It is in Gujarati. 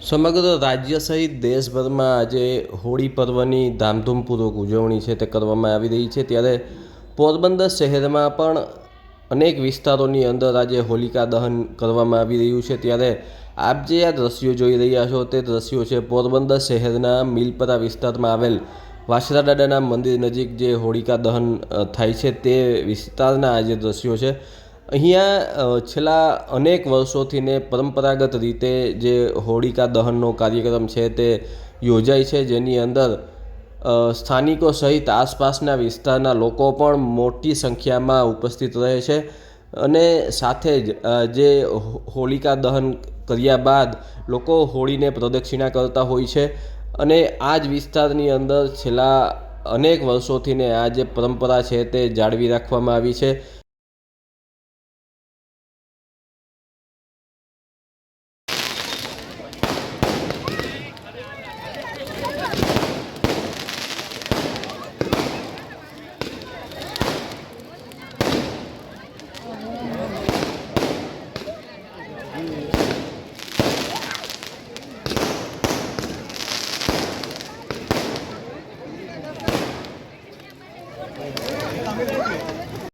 સમગ્ર રાજ્ય સહિત દેશભરમાં આજે હોળી પર્વની ધામધૂમપૂર્વક ઉજવણી છે તે કરવામાં આવી રહી છે. ત્યારે પોરબંદર શહેરમાં પણ અનેક વિસ્તારોની અંદર આજે હોલિકા દહન કરવામાં આવી રહ્યું છે. ત્યારે આપ જે આ દ્રશ્યો જોઈ રહ્યા છો તે દ્રશ્યો છે પોરબંદર શહેરના મિલપરા વિસ્તારમાં આવેલ વાછરા દાદાના મંદિર નજીક જે હોળિકા દહન થાય છે તે વિસ્તારના આજે દ્રશ્યો છે. અહીંયા છેલ્લા અનેક વર્ષોથી ને પરંપરાગત રીતે જે હોળિકા દહનનો કાર્યક્રમ છે તે યોજાય છે, જેની અંદર સ્થાનિકો સહિત આસપાસના વિસ્તારના લોકો પણ મોટી સંખ્યામાં ઉપસ્થિત રહે છે અને સાથે જ જે હોળિકા દહન કર્યા બાદ લોકો હોળીને પ્રદક્ષિણા કરતા હોય છે અને આ જ વિસ્તારની અંદર છેલ્લા અનેક વર્ષોથી ને આ જે પરંપરા છે તે જાળવી રાખવામાં આવી છે. 食べてるって。